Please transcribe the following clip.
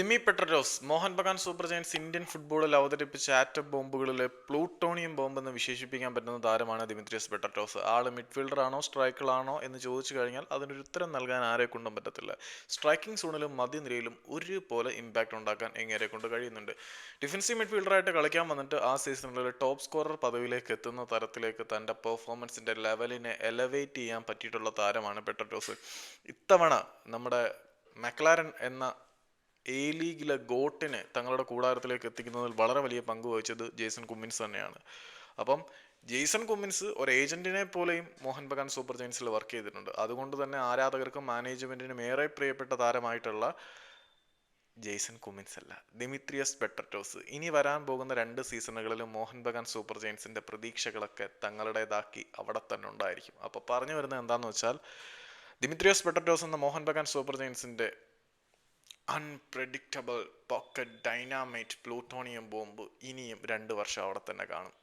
Dimi Petros Mohan Bagan super giants Indian ഫുട്ബോളിൽ അവതരിപ്പിച്ച atom ബോംബുകളിലെ plutonium bomb എന്ന് വിശേഷിപ്പിക്കാൻ പറ്റുന്ന താരമാണ് ദിമിത്രിയസ് പെട്രോസ് ആൾ മിഡ്ഫീൽഡർ ആണോ സ്ട്രൈക്കറാണോ എന്ന് ചോദിച്ചു കഴിഞ്ഞാൽ അതിനൊരു ഉത്തരം നൽകാൻ ആരെ കൊണ്ടും പറ്റത്തില്ല. സ്ട്രൈക്കിംഗ് സോണിലും മധ്യനിരയിലും ഒരുപോലെ ഇമ്പാക്റ്റ് ഉണ്ടാക്കാൻ എങ്ങനെ കൊണ്ട് കഴിയുന്നുണ്ട്? ഡിഫൻസീവ് മിഡ്ഫീൽഡറായിട്ട് കളിക്കാൻ വന്നിട്ട് ആ സീസണിൽ ടോപ്പ് സ്കോറർ പദവിയിലേക്ക് എത്തുന്ന തരത്തിലേക്ക് തന്റെ പെർഫോമൻസിന്റെ ലെവലിനെ എലവേറ്റ് ചെയ്യാൻ പറ്റിയിട്ടുള്ള താരമാണ് പെട്രോസ് ഇത്തവണ നമ്മുടെ മെക്ലാരൻ എന്ന എ ലീഗിലെ ഗോട്ടിനെ തങ്ങളുടെ കൂടാരത്തിലേക്ക് എത്തിക്കുന്നതിൽ വളരെ വലിയ പങ്ക് വഹിച്ചത് ജെയ്സൺ കുമ്മിൻസ് തന്നെയാണ്. അപ്പം ജെയ്സൺ കുമ്മിൻസ് ഒരു ഏജന്റിനെ പോലെയും മോഹൻ ബഗാൻ സൂപ്പർ ജയൻസിൽ വർക്ക് ചെയ്തിട്ടുണ്ട്. അതുകൊണ്ട് തന്നെ ആരാധകർക്കും മാനേജ്മെന്റിനും ഏറെ പ്രിയപ്പെട്ട താരമായിട്ടുള്ള ജെയ്സൺ കുമ്മിൻസ് അല്ല ദിമിത്രിയസ് പെട്ടറ്റോസ് ഇനി വരാൻ പോകുന്ന രണ്ട് സീസണുകളിലും മോഹൻ ബഗാൻ സൂപ്പർ ജയൻസിന്റെ പ്രതീക്ഷകളൊക്കെ തങ്ങളുടേതാക്കി അവിടെ തന്നെ ഉണ്ടായിരിക്കും. അപ്പോൾ പറഞ്ഞു വരുന്നത് എന്താണെന്ന് വെച്ചാൽ ദിമിത്രിയസ് പെട്ടറ്റോസ് എന്ന Mohan Bagan super ജയൻസിന്റെ unpredictable pocket dynamite plutonium bomb ഇനിയും രണ്ട് വർഷം അവിടെ തന്നെ കാണും.